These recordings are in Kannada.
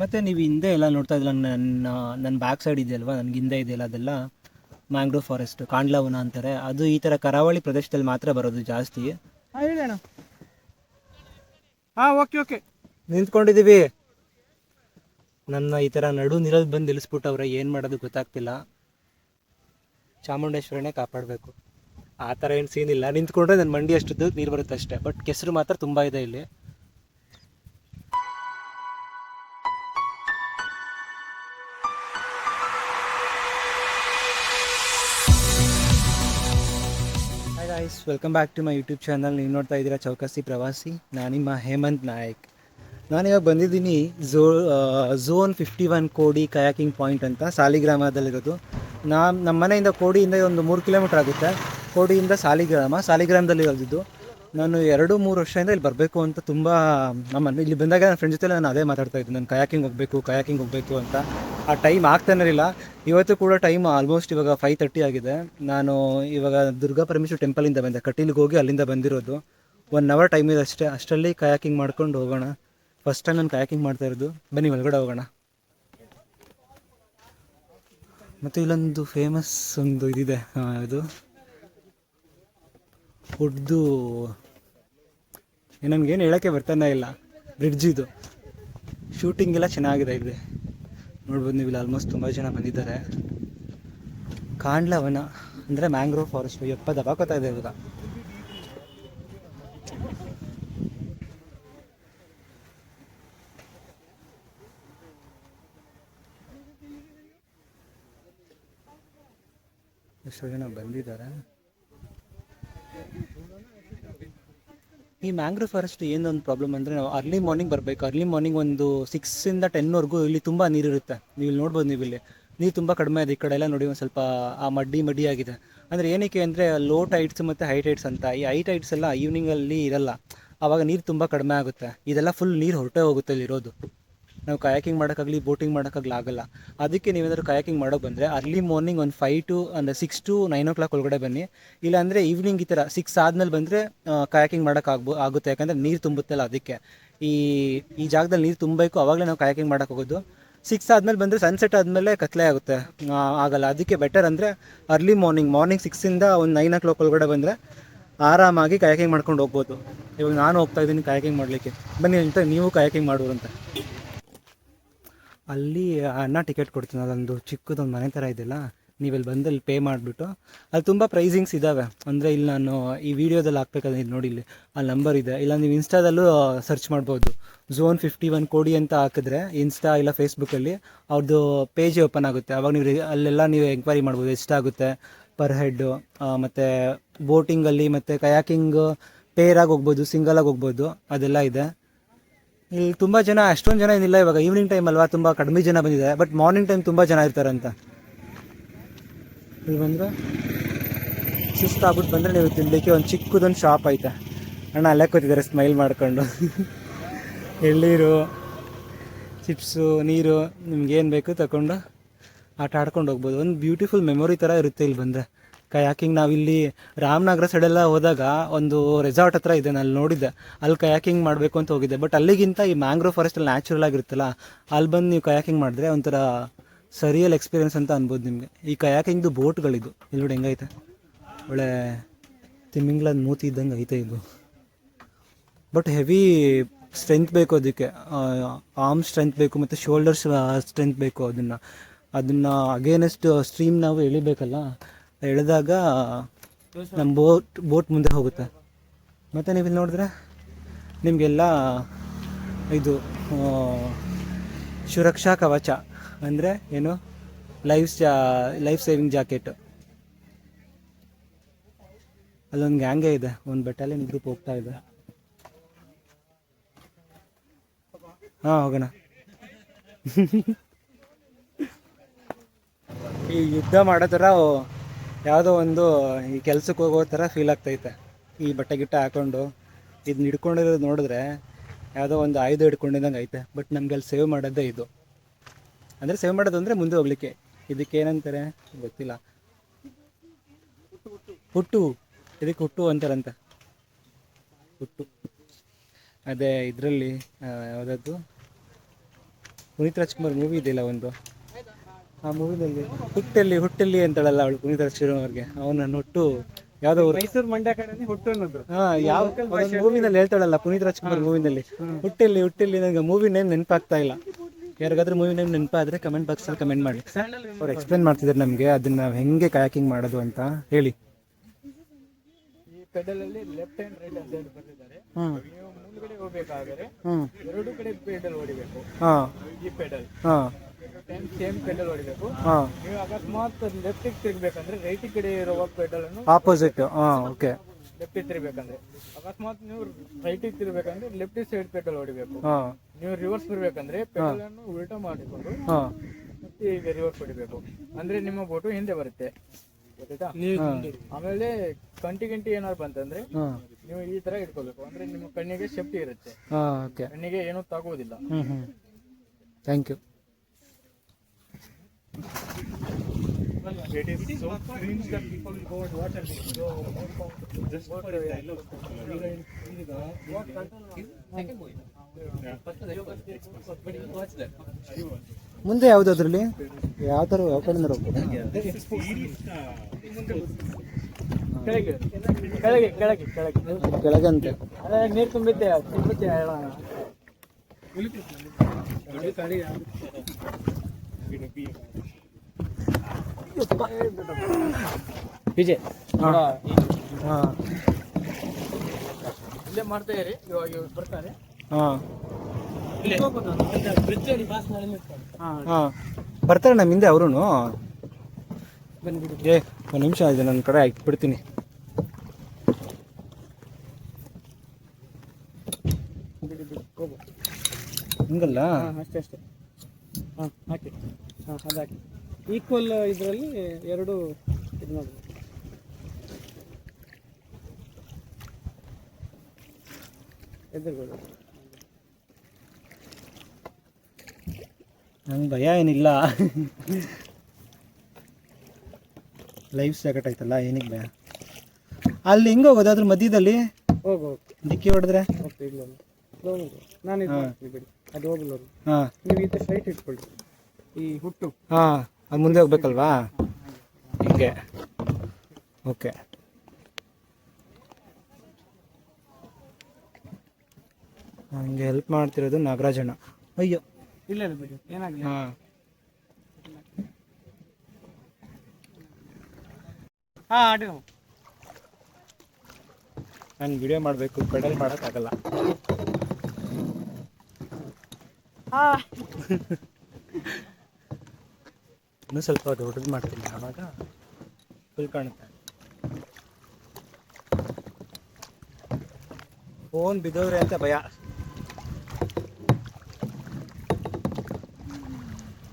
ಮತ್ತು ನೀವು ಹಿಂದೆ ಎಲ್ಲ ನೋಡ್ತಾ ಇದ್ದಿಲ್ಲ ನನ್ನ ನನ್ನ ಬ್ಯಾಕ್ ಸೈಡ್ ಇದೆಯಲ್ವಾ ನನಗೆ ಹಿಂದೆ ಇದೆಯಲ್ಲ ಅದೆಲ್ಲ? ಮ್ಯಾಂಗ್ರೋ ಫಾರೆಸ್ಟ್ ಕಾಂಡ್ಲವನ ಅಂತಾರೆ. ಅದು ಈ ಥರ ಕರಾವಳಿ ಪ್ರದೇಶದಲ್ಲಿ ಮಾತ್ರ ಬರೋದು ಜಾಸ್ತಿ. ಹಾಂ ಓಕೆ ಓಕೆ ನಿಂತ್ಕೊಂಡಿದ್ದೀವಿ. ನನ್ನ ಈ ಥರ ನಡು ನೀರಲ್ಲಿ ಬಂದು ನಿಲ್ಲಿಸ್ಬಿಟ್ಟವ್ರೆ ಏನು ಮಾಡೋದು ಗೊತ್ತಾಗ್ತಿಲ್ಲ. ಚಾಮುಂಡೇಶ್ವರನೇ ಕಾಪಾಡಬೇಕು. ಆ ಥರ ಏನು ಸೀನ್ ಇಲ್ಲ. ನಿಂತ್ಕೊಂಡ್ರೆ ನನ್ನ ಮಂಡಿ ಅಷ್ಟದ್ದು ನೀರು ಬರುತ್ತೆ ಅಷ್ಟೇ. ಬಟ್ ಕೆಸರು ಮಾತ್ರ ತುಂಬ ಇದೆ ಇಲ್ಲಿ. Guys welcome back to my YouTube channel ನೀವು ನೋಡ್ತಾ ಇದ್ದೀರಾ ಚೌಕಸಿ ಪ್ರವಾಸಿ. ನಾನು ನಿಮ್ಮ ಹೇಮಂತ್ ನಾಯಕ್. ನಾನಿವಾಗ ಬಂದಿದ್ದೀನಿ Zo zone fifty one Kodi kayaking point ಅಂತ ಸಾಲಿಗ್ರಾಮದಲ್ಲಿರೋದು. ನಾ ನಮ್ಮ ಮನೆಯಿಂದ ಕೋಡಿಯಿಂದ ಒಂದು ಮೂರು ಕಿಲೋಮೀಟ್ರ್ ಆಗುತ್ತೆ. ಕೋಡಿಯಿಂದ ಸಾಲಿಗ್ರಾಮ, ಸಾಲಿಗ್ರಾಮದಲ್ಲಿ ಇರೋದಿದ್ದು. ನಾನು ಎರಡು, ಮೂರು ವರ್ಷದಿಂದ ಇಲ್ಲಿ ಬರಬೇಕು ಅಂತ ತುಂಬ, ನಮ್ಮ ಇಲ್ಲಿ ಬಂದಾಗ ನನ್ನ ಫ್ರೆಂಡ್ ಜೊತೆ ನಾನು ಅದೇ ಮಾತಾಡ್ತಾ ಇದ್ದೆ. ನಾನು ಕಯಾಕಿಂಗ್ ಹೋಗಬೇಕು ಕಯಾಕಿಂಗ್ ಹೋಗಬೇಕು ಅಂತ. ಆ ಟೈಮ್ ಆಗ್ತಾನೇ ಇರಲಿಲ್ಲ. ಇವತ್ತು ಕೂಡ ಟೈಮ್ ಆಲ್ಮೋಸ್ಟ್ ಇವಾಗ ಫೈವ್ ತರ್ಟಿ ಆಗಿದೆ. ನಾನು ಇವಾಗ ದುರ್ಗಾ ಪರಮೇಶ್ವರ ಟೆಂಪಲಿಂದ ಬಂದೆ. ಕಟೀಲಿಗೆ ಹೋಗಿ ಅಲ್ಲಿಂದ ಬಂದಿರೋದು. ಒನ್ ಅವರ್ ಟೈಮ್ ಇದೆ ಅಷ್ಟೇ. ಅಷ್ಟರಲ್ಲಿ ಕಯಾಕಿಂಗ್ ಮಾಡ್ಕೊಂಡು ಹೋಗೋಣ. ಫಸ್ಟ್ ಟೈಮ್ ನಾನು ಕಯಾಕಿಂಗ್ ಮಾಡ್ತಾ ಇರೋದು. ಬನ್ನಿ, ಒಳಗಡೆ ಹೋಗೋಣ. ಮತ್ತು ಇಲ್ಲೊಂದು ಫೇಮಸ್ ಒಂದು ಇದಿದೆ. ಇದು ಫುಡ್ದು ನನಗೇನು ಹೇಳೋಕ್ಕೆ ಬರ್ತಾನೆ ಇಲ್ಲ ಬ್ರಿಡ್ಜ್ ಇದು. ಶೂಟಿಂಗ್ ಎಲ್ಲ ಚೆನ್ನಾಗಿದೆ ಇಲ್ಲಿ. ನೋಡ್ಬೋದು ನೀವು ಇಲ್ಲಿ ಆಲ್ಮೋಸ್ಟ್ ತುಂಬ ಜನ ಬಂದಿದ್ದಾರೆ. ಕಾಂಡ್ಲವನ, ಅಂದರೆ ಮ್ಯಾಂಗ್ರೋವ್ ಫಾರೆಸ್ಟ್ ಎಪ್ಪ ದಬಾಕೋತಾ ಇದೆ ಇವಾಗ. ಎಷ್ಟೋ ಜನ ಬಂದಿದ್ದಾರೆ. ಈ ಮ್ಯಾಂಗ್ರೋವ್ ಫಾರೆಸ್ಟ್ ಏನೊಂದು ಪ್ರಾಬ್ಲಮ್ ಅಂದರೆ ನಾವು ಅರ್ಲಿ ಮಾರ್ನಿಂಗ್ ಬರಬೇಕು. ಅರ್ಲಿ ಮಾರ್ನಿಂಗ್ ಒಂದು ಸಿಕ್ಸಿಂದ ಟೆನ್ವರೆಗೂ ಇಲ್ಲಿ ತುಂಬ ನೀರಿರುತ್ತೆ. ನೀವು ಇಲ್ಲಿ ನೋಡ್ಬೋದು ನೀವು ಇಲ್ಲಿ ನೀರು ತುಂಬ ಕಡಿಮೆ ಇದೆ ಈ ಕಡೆ ಎಲ್ಲ ನೋಡಿ ಒಂದು ಸ್ವಲ್ಪ, ಆ ಮಡ್ಡಿ ಮಡ್ಡಿ ಆಗಿದೆ ಅಂದರೆ ಏನಕ್ಕೆ ಅಂದರೆ ಲೋ ಟೈಟ್ಸ್ ಮತ್ತು ಹೈ ಟೈಟ್ಸ್ ಅಂತ. ಈ ಹೈ ಟೈಟ್ಸ್ ಎಲ್ಲ ಈವ್ನಿಂಗಲ್ಲಿ ಇರಲ್ಲ. ಆವಾಗ ನೀರು ತುಂಬ ಕಡಿಮೆ ಆಗುತ್ತೆ. ಇದೆಲ್ಲ ಫುಲ್ ನೀರು ಹೊರಟೇ ಹೋಗುತ್ತೆ ಇಲ್ಲಿರೋದು ನಾವು ಕಯಾಕಿಂಗ್ ಮಾಡೋಕ್ಕಾಗಲಿ ಬೋಟಿಂಗ್ ಮಾಡೋಕ್ಕಾಗಲಿ ಆಗಲ್ಲ. ಅದಕ್ಕೆ ನೀವೇನಾದರೂ ಕಯಾಕಿಂಗ್ ಮಾಡೋಕೆ ಬಂದರೆ ಅರ್ಲಿ ಮಾರ್ನಿಂಗ್ ಒಂದು ಫೈವ್ ಟು ಅಂದರೆ six to nine o'clock ಒಳಗಡೆ ಬನ್ನಿ. ಇಲ್ಲಾಂದರೆ ಈವ್ನಿಂಗ್ ಈ ಥರ ಸಿಕ್ಸ್ ಆದಮೇಲೆ ಬಂದರೆ ಕಯಾಕಿಂಗ್ ಮಾಡೋಕ್ಕಾಗ್ಬೋ ಆಗುತ್ತೆ. ಯಾಕಂದರೆ ನೀರು ತುಂಬುತ್ತಲ್ಲ ಅದಕ್ಕೆ. ಈ ಈ ಜಾಗದಲ್ಲಿ ನೀರು ತುಂಬಬೇಕು ಆವಾಗಲೇ ನಾವು ಕಯಾಕಿಂಗ್ ಮಾಡೋಕೆ ಹೋಗೋದು. ಸಿಕ್ಸ್ ಆದಮೇಲೆ ಬಂದರೆ ಸನ್ಸೆಟ್ ಆದಮೇಲೆ ಕತ್ಲೆ ಆಗುತ್ತೆ. ಆಗಲ್ಲ. ಅದಕ್ಕೆ ಬೆಟರ್ ಅಂದರೆ ಅರ್ಲಿ ಮಾರ್ನಿಂಗ್ ಮಾರ್ನಿಂಗ್ ಸಿಕ್ಸಿಂದ ಒಂದು ನೈನ್ ಓ ಕ್ಲಾಕ್ ಒಳಗಡೆ ಬಂದರೆ ಆರಾಮಾಗಿ ಕಯಾಕಿಂಗ್ ಮಾಡ್ಕೊಂಡು ಹೋಗ್ಬೋದು. ಇವಾಗ ನಾನು ಹೋಗ್ತಾ ಇದ್ದೀನಿ ಕಯಾಕಿಂಗ್ ಮಾಡಲಿಕ್ಕೆ. ಬನ್ನಿ ಅಂತ ನೀವು ಕಯಾಕಿಂಗ್ ಮಾಡೋರು ಅಲ್ಲಿ ಅಣ್ಣ ಟಿಕೆಟ್ ಕೊಡ್ತೀನಿ. ಅದೊಂದು ಚಿಕ್ಕದೊಂದು ಮನೆ ಥರ ಇದೆಯಲ್ಲ ನೀವು ಇಲ್ಲಿ ಬಂದು ಅಲ್ಲಿ ಪೇ ಮಾಡಿಬಿಟ್ಟು, ಅಲ್ಲಿ ತುಂಬ ಪ್ರೈಸಿಂಗ್ಸ್ ಇದ್ದಾವೆ ಅಂದರೆ ಇಲ್ಲಿ ನಾನು ಈ ವಿಡಿಯೋದಲ್ಲಿ ಹಾಕ್ಬೇಕಾದ್ರೆ ನೋಡಿ ಇಲ್ಲಿ ಅಲ್ಲಿ ನಂಬರ್ ಇದೆ. ಇಲ್ಲ, ನೀವು ಇನ್ಸ್ಟಾದಲ್ಲೂ ಸರ್ಚ್ ಮಾಡ್ಬೋದು. ಝೋನ್ ಫಿಫ್ಟಿ ಒನ್ ಕೋಡಿ ಅಂತ ಹಾಕಿದ್ರೆ ಇನ್ಸ್ಟಾ ಇಲ್ಲ ಫೇಸ್ಬುಕ್ಕಲ್ಲಿ ಅವ್ರದ್ದು ಪೇಜೇ ಓಪನ್ ಆಗುತ್ತೆ. ಅವಾಗ ನೀವು ಅಲ್ಲೆಲ್ಲ ನೀವು ಎಂಕ್ವೈರಿ ಮಾಡ್ಬೋದು. ಎಷ್ಟಾಗುತ್ತೆ ಪರ್ ಹೆಡ್ಡು ಮತ್ತು ಬೋಟಿಂಗಲ್ಲಿ ಮತ್ತು ಕಯಾಕಿಂಗ್ ಪೇರಾಗಿ ಹೋಗ್ಬೋದು ಸಿಂಗಲಾಗಿ ಹೋಗ್ಬೋದು, ಅದೆಲ್ಲ ಇದೆ. ಇಲ್ಲಿ ತುಂಬ ಜನ, ಅಷ್ಟೊಂದು ಜನ ಏನಿಲ್ಲ ಇವಾಗ. ಈವ್ನಿಂಗ್ ಟೈಮ್ ಅಲ್ವಾ? ತುಂಬ ಕಡಿಮೆ ಜನ ಬಂದಿದ್ದಾರೆ ಬಟ್ ಮಾರ್ನಿಂಗ್ ಟೈಮ್ ತುಂಬ ಜನ ಇರ್ತಾರೆ ಅಂತ ಇಲ್ಲಿ ಬಂದರೆ ಸುಸ್ತಾಗ್ಬಿಟ್ಟು ಬಂದರೆ ನೀವು ತಿನ್ನಲಿಕ್ಕೆ ಒಂದು ಚಿಕ್ಕದೊಂದು ಶಾಪ್ ಐತೆ. ಅಣ್ಣ ಅಲ್ಲೇ ಕೂತಿದ್ದಾರೆ ಸ್ಮೈಲ್ ಮಾಡ್ಕೊಂಡು. ಎಳ್ಳೀರು ಚಿಪ್ಸು ನೀರು, ನಿಮ್ಗೇನು ಬೇಕು ತಗೊಂಡು ಆಟ ಆಡ್ಕೊಂಡು ಹೋಗ್ಬೋದು. ಒಂದು ಬ್ಯೂಟಿಫುಲ್ ಮೆಮೊರಿ ಥರ ಇರುತ್ತೆ ಇಲ್ಲಿ ಬಂದರೆ. ಕಯಾಕಿಂಗ್ ನಾವಿಲ್ಲಿ ರಾಮನಗರ ಸೈಡೆಲ್ಲ ಹೋದಾಗ ಒಂದು ರೆಸಾರ್ಟ್ ಹತ್ರ ಇದೆ, ನಾನು ನೋಡಿದ್ದೆ. ಅಲ್ಲಿ ಕಯಾಕಿಂಗ್ ಮಾಡಬೇಕು ಅಂತ ಹೋಗಿದ್ದೆ. ಬಟ್ ಅಲ್ಲಿಗಿಂತ ಈ ಮ್ಯಾಂಗ್ರೋವ್ ಫಾರೆಸ್ಟಲ್ಲಿ ನ್ಯಾಚುರಲ್ ಆಗಿರುತ್ತಲ್ಲ, ಅಲ್ಲಿ ಬಂದು ನೀವು ಕಯಾಕಿಂಗ್ ಮಾಡಿದ್ರೆ ಒಂಥರ ಸರಿಯಲ್ ಎಕ್ಸ್ಪೀರಿಯನ್ಸ್ ಅಂತ ಅನ್ಬೋದು ನಿಮಗೆ. ಈ ಕಯಾಕಿಂಗ್ದು ಬೋಟ್ಗಳಿದು. ಇಲ್ಲಿ ನೋಡಿ ಹೆಂಗೈತೆ. ಒಳ್ಳೆ ತಿಮ್ಮಿಂಗ್ಲದ ಮೂತಿ ಇದ್ದಂಗೆ ಐತೆ ಇದು. ಬಟ್ ಹೆವಿ ಸ್ಟ್ರೆಂತ್ ಬೇಕು ಅದಕ್ಕೆ. ಆರ್ಮ್ ಸ್ಟ್ರೆಂತ್ ಬೇಕು ಮತ್ತು ಶೋಲ್ಡರ್ಸ್ ಸ್ಟ್ರೆಂತ್ ಬೇಕು ಅದನ್ನು. ಅದನ್ನು ಅಗೇನೆಸ್ಟ್ ಸ್ಟ್ರೀಮ್ ನಾವು ಎಳಿಬೇಕಲ್ಲ ಎಳೆದಾಗ ನಮ್ಮ ಬೋಟ್ ಬೋಟ್ ಮುಂದೆ ಹೋಗುತ್ತೆ. ಮತ್ತು ನೀವು ಇಲ್ಲಿ ನೋಡಿದ್ರೆ ನಿಮಗೆಲ್ಲ ಇದು ಸುರಕ್ಷಾ ಕವಚ, ಅಂದರೆ ಏನು? ಲೈಫ್ ಜಾ, ಲೈಫ್ ಸೇವಿಂಗ್ ಜಾಕೆಟ್. ಅಲ್ಲೊಂದು ಗ್ಯಾಂಗೇ ಇದೆ, ಒಂದು ಬೆಟಾಲಿಯನ್ ಗ್ರೂಪ್ ಹೋಗ್ತಾ ಇದೆ. ಹಾಂ, ಹೋಗೋಣ. ಈ ಯುದ್ಧ ಮಾಡೋ ಥರ ಯಾವುದೋ ಒಂದು ಈ ಕೆಲ್ಸಕ್ಕೆ ಹೋಗೋ ಥರ ಫೀಲ್ ಆಗ್ತೈತೆ. ಈ ಬಟ್ಟೆ ಗಿಟ್ಟೆ ಹಾಕೊಂಡು ಇದನ್ನ ಹಿಡ್ಕೊಂಡಿರೋದು ನೋಡಿದ್ರೆ ಯಾವುದೋ ಒಂದು ಆಯುಧ ಹಿಡ್ಕೊಂಡಿದ್ದಂಗೆ ಐತೆ. ಬಟ್ ನಮ್ಗೆ ಅಲ್ಲಿ ಸೇವ್ ಮಾಡೋದೇ ಇದು. ಅಂದರೆ ಸೇವ್ ಮಾಡೋದು ಅಂದರೆ ಮುಂದೆ ಹೋಗ್ಲಿಕ್ಕೆ. ಇದಕ್ಕೆ ಏನಂತಾರೆ ಗೊತ್ತಿಲ್ಲ. ಹುಟ್ಟು. ಇದಕ್ಕೆ ಹುಟ್ಟು ಅಂತಾರಂತೆ. ಹುಟ್ಟು. ಅದೇ ಇದರಲ್ಲಿ ಯಾವುದದ್ದು? ಪುನೀತ್ ರಾಜ್ಕುಮಾರ್ ಮೂವಿ ಇದೆಯಲ್ಲ ಒಂದು. ಆ ಮೂವಿನಲ್ಲಿ ಹುಟ್ಟಲ್ಲಿ ಹುಟ್ಟಲ್ಲಿ ಅಂತಳಲ್ಲ ಅವಳು ಪುನೀತ್ ರಾಜ್ಕುಮಾರ್ ಅವ್ರಿಗೆ. ಅವನನ್ನು ಹುಟ್ಟು ಯಾವುದೋ ಊರು. ಮೈಸೂರು ಮಂಡ್ಯ ಕಡೆ ಹುಟ್ಟು ಅನ್ನೋದು. ಹಾ ಯಾವ ಮೂವಿನಲ್ಲಿ ಹೇಳ್ತಾಳಲ್ಲ ಪುನೀತ್ ರಾಜ್ಕುಮಾರ್ ಮೂವಿನಲ್ಲಿ ಹುಟ್ಟಲ್ಲಿ ಹುಟ್ಟಲ್ಲಿ ನನಗೆ ಮೂವಿ ನೇಮ್ ನೆನಪಾಗ್ತಾ ಇಲ್ಲ. ಯಾರಿಗಾದ್ರೂ ಮೂವಿ ನೇಮ್ ನೆನಪಾದ್ರೆ ಕಮೆಂಟ್ ಬಾಕ್ಸಲ್ಲಿ ಕಮೆಂಟ್ ಮಾಡಿ. ಅವ್ರು ಎಕ್ಸ್ಪ್ಲೇನ್ ಮಾಡ್ತಿದ್ರು ನಮಗೆ ಅದನ್ನ ನಾವು ಹೆಂಗೆ ಕಯಾಕಿಂಗ್ ಮಾಡೋದು ಅಂತ ಹೇಳಿ. ಈ ಹ್ಮ್ ಅಲ್ಲಿ ಲೆಫ್ಟ್ ಹ್ಯಾಂಡ್ ರೈಟ್ ಅಂತ ಹೇಳಿ ಬರ್ತಿದ್ದಾರೆ ಹಾಂ. ನೀವು ಮುಂದ್ಗಡೆ ಹೋಗ್ಬೇಕಾದ್ರೆ ಎರಡು ಕಡೆ ಪೆಡಲ್ ಹೊಡಿಬೇಕು ಹಾಂ. ಈ ಪೆಡಲ್ ಹಾಂ ಸೇಮ್ ಪೆಡಲ್ ಹೊಡಿಬೇಕು. ಹಾಂ. ನೀವು ಅಕಸ್ಮಾತ್ ಲೆಫ್ಟಿಗೆ ತಿರ್ಬೇಕಂದ್ರೆ ರೈಟ್ ಕಡೆ ಇರುವ ಪೆಡಲ್ ಅನ್ನು ಆಪೋಸಿಟ್ ಹಾಂ ಓಕೆ ಲೆಫ್ಟಿಗೆ ತಿರ್ಬೇಕಂದ್ರೆ ಅಕಸ್ಮಾತ್ ನೀವು ರೈಟ್ ತಿರ್ಬೇಕಂದ್ರೆ ಲೆಫ್ಟ್ ಸೈಡ್ ಪೆಡಲ್ ಹೊಡಿಬೇಕು. ಹಾಂ. ನೀವು ರಿವರ್ಸ್ ಬರ್ಬೇಕಂದ್ರೆ ಪೆಡಲ್ ಅನ್ನು ಉಲ್ಟಾ ಮಾಡಿಕೊಂಡು ಹಾಂ. ಮತ್ತೆ ಈಗ ರಿವರ್ಸ್ ಹೊಡಿಬೇಕು. ಅಂದ್ರೆ ನಿಮ್ಮ ಬೋಟು ಹಿಂದೆ ಬರುತ್ತೆ. ಗೊತ್ತಾಯ್ತಾ? ಆಮೇಲೆ ಕಂಟಿ ಗಂಟಿ ಏನಾದ್ರು ಬಂತಂದ್ರೆ ನೀವು ಈ ತರ ಇಟ್ಕೋಬೇಕು. ಅಂದ್ರೆ ನಿಮ್ಮ ಕಣ್ಣಿಗೆ ಸೇಫ್ಟಿ ಇರುತ್ತೆ. ಹಾಂ ಓಕೆ ಕಣ್ಣಿಗೆ ಏನೂ ತಾಗೋದಿಲ್ಲ ಹ್ಞೂ ಹ್ಞೂ ಥ್ಯಾಂಕ್ ಯು ಮುಂದೆ ಯಾವ್ದು ಅದ್ರಲ್ಲಿ ಯಾವ ಥರ ಯಾವ ಕಡೆಯಿಂದ ಮುಂದೆ ಕೆಳಗೆ ಕೆಳಗೆ ಕೆಳಗೆ ಕೆಳಗೆ. ಕೆಳಗಂತೆ ಅದೇ ನೀರು ತುಂಬಿದ್ದೆ ತುಂಬಿದ್ದೆ ಹೇಳೋಣ ವಿಜಯ್ ನೋಡ, ಹಾಂ. ಇಲ್ಲೇ ಮಾಡ್ತಾ ಇರಿ ಇವಾಗ ಇವ್ರು ಬರ್ತಾರೆ. ಹಾಂ. ಹಾಂ. ಬರ್ತಾರೆ ನಮ್ಮ ಹಿಂದೆ ಅವರು ಏ ಒಂದು ನಿಮಿಷ ಇದೆ ನನ್ನ ಕಡೆ ಬಿಡ್ತೀನಿ. ಬಿಡಿ ಬಿಡಿ ಹೋಗು. ಹಿಂಗಲ್ಲ? ಅಷ್ಟೇ ಅಷ್ಟೇ. ಹಾಂ ಹಾಕಿ. ಹಾಂ ಅದು ಹಾಕಿ ಈಕ್ವಲ್ ಇದರಲ್ಲಿ ಎರಡು ಇದು ಮಾಡಿ ಎದುರುಗಳು ನಂಗೆ ಭಯ ಏನಿಲ್ಲ. ಲೈಫ್ ಜಾಕೆಟ್ ಆಯ್ತಲ್ಲ ಏನಿಲ್ಲ ಭಯ? ಅಲ್ಲಿ ಹೆಂಗೆ ಹೋಗೋದು? ಅದ್ರ ಮಧ್ಯದಲ್ಲಿ? ಹೋಗು ದಿಕ್ಕಿ ಡಿಕ್ಕಿ ಹೊಡೆದ್ರೆ? ನಾನು ಬಿಡಿ. ಅದು ಅವ್ರು. ಹಾಂ. ನೀವು ಇದು ಸ್ಟ್ರೈಟ್ ಇಟ್ಕೊಳ್ಳಿ. ಈ ಹುಟ್ಟು. ಹಾಂ ಅದು ಮುಂದೆ ಹೋಗ್ಬೇಕಲ್ವಾ? ಹಿಂಗೆ. ಓಕೆ. ನನಗೆ ಹೆಲ್ಪ್ ಮಾಡ್ತಿರೋದು ನಾಗರಾಜಣ್ಣ ಅಯ್ಯೋ ಇಲ್ಲ ಇಲ್ಲ ಬಿಡಿ. ಏನಾಗಲಿ? ಹಾಂ. ಹಾಂ ಆಡಿ. ನಾನು ವಿಡಿಯೋ ಮಾಡಬೇಕು ಪೆಡಲ್ ಮಾಡೋಕ್ಕಾಗಲ್ಲ. ಹಾಂ. ಇನ್ನೂ ಸ್ವಲ್ಪ ದೊಡ್ಡದು ಮಾಡ್ತೀನಿ ಆವಾಗ ಫುಲ್ ಕಾಣುತ್ತೆ. ಫೋನ್ ಬಿದ್ದೋದ್ರೆ ಅಂತ ಭಯ.